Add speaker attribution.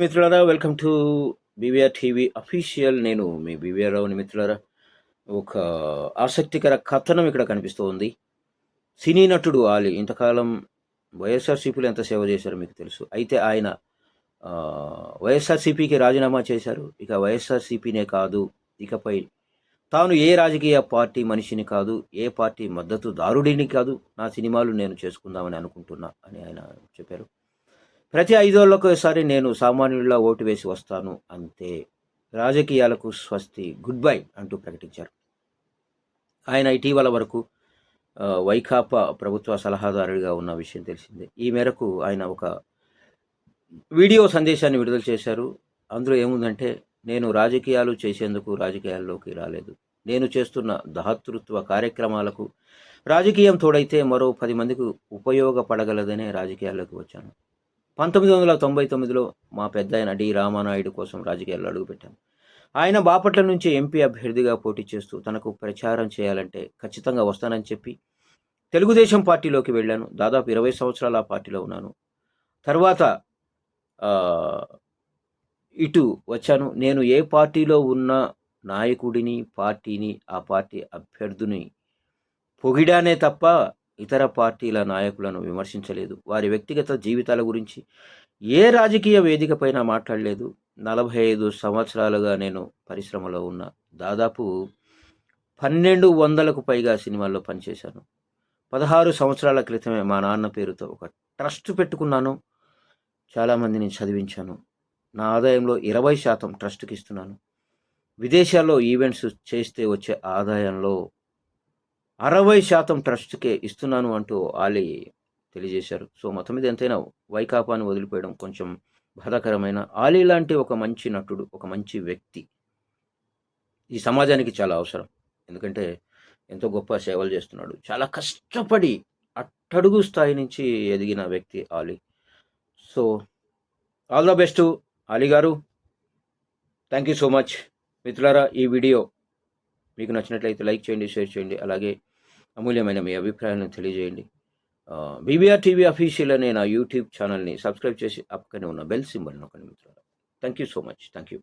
Speaker 1: మిత్రులారా welcome to BVR TV official. నేను మీ బీవీఆర్ రావుని మిత్రులారా. ఒక ఆసక్తికర కథనం ఇక్కడ కనిపిస్తూ ఉంది సినీ నటుడు ఆలి ఇంతకాలం వైఎస్ఆర్సీపీలో ఎంత సేవ చేశారో మీకు తెలుసు. అయితే ఆయన వైఎస్ఆర్సీపీకి రాజీనామా చేశారు. ఇక వైఎస్ఆర్సీపీనే కాదు ఇకపై తాను ఏ రాజకీయ పార్టీ మనిషిని కాదు ఏ పార్టీ మద్దతు దారుడిని కాదు నా సినిమాలు నేను చేసుకుందామని అనుకుంటున్నా అని ఆయన చెప్పారు. ప్రతి ఐదేళ్ళకు ఒకసారి నేను సామాన్యుడిలా ఓటు వేసి వస్తాను అంతే రాజకీయాలకు స్వస్తి గుడ్ బై అంటూ ప్రకటించారు. ఆయన ఇటీవల వరకు వైకాపా ప్రభుత్వ సలహాదారుడిగా ఉన్న విషయం తెలిసిందే. ఈ మేరకు ఆయన ఒక వీడియో సందేశాన్ని విడుదల చేశారు. అందులో ఏముందంటే నేను రాజకీయాలు చేసేందుకు రాజకీయాల్లోకి రాలేదు. నేను చేస్తున్న దాతృత్వ కార్యక్రమాలకు రాజకీయం తోడైతే మరో పది మందికి ఉపయోగపడగలదనే రాజకీయాల్లోకి వచ్చాను. పంతొమ్మిది వందల తొంభై తొమ్మిదిలో మా పెద్ద ఆయన డి. రామానాయుడు కోసం రాజకీయాల్లో అడుగుపెట్టాను ఆయన బాపట్ల నుంచి ఎంపీ అభ్యర్థిగా పోటీ చేస్తూ తనకు ప్రచారం చేయాలంటే ఖచ్చితంగా వస్తానని చెప్పి తెలుగుదేశం పార్టీలోకి వెళ్ళాను. దాదాపు ఇరవై సంవత్సరాల ఆ పార్టీలో ఉన్నాను. తర్వాత ఇటు వచ్చాను. నేను ఏ పార్టీలో ఉన్న నాయకుడిని పార్టీని ఆ పార్టీ అభ్యర్థిని పొగిడానే తప్ప ఇతర పార్టీల నాయకులను విమర్శించలేదు. వారి వ్యక్తిగత జీవితాల గురించి ఏ రాజకీయ వేదికపైన మాట్లాడలేదు. నలభై ఐదు సంవత్సరాలుగా నేను పరిశ్రమలో ఉన్న. దాదాపు పన్నెండు వందలకు పైగా సినిమాల్లో పనిచేశాను. పదహారు సంవత్సరాల క్రితమే మా నాన్న పేరుతో ఒక ట్రస్ట్ పెట్టుకున్నాను. చాలామందిని చదివించాను. నా ఆదాయంలో ఇరవై శాతం ట్రస్ట్కి ఇస్తున్నాను. విదేశాల్లో ఈవెంట్స్ చేస్తే వచ్చే ఆదాయంలో అరవై శాతం ట్రస్ట్కే ఇస్తున్నాను అంటూ ఆలీ తెలియజేశారు. సో మొత్తం మీద ఎంతైనా వైకాపాను వదిలిపోయడం కొంచెం బాధాకరమైన ఆలీ లాంటి ఒక మంచి నటుడు ఒక మంచి వ్యక్తి ఈ సమాజానికి చాలా అవసరం. ఎందుకంటే ఎంతో గొప్ప సేవలు చేస్తున్నాడు. చాలా కష్టపడి అట్టడుగు స్థాయి నుంచి ఎదిగిన వ్యక్తి Ali. So all the best Ali garu. Thank you so much. మిత్రులారా ఈ వీడియో మీకు నచ్చినట్లయితే లైక్ చేయండి షేర్ చేయండి. అలాగే అమూల్యమైన మీ అభిప్రాయాలను తెలియజేయండి. బీబీఆర్ టీవీ అఫీషియల్ అనే నా యూట్యూబ్ ఛానల్ని సబ్స్క్రైబ్ చేసి పక్కనే ఉన్న బెల్ సింబల్ నొక్కండి మిత్రులు thank you so much thank you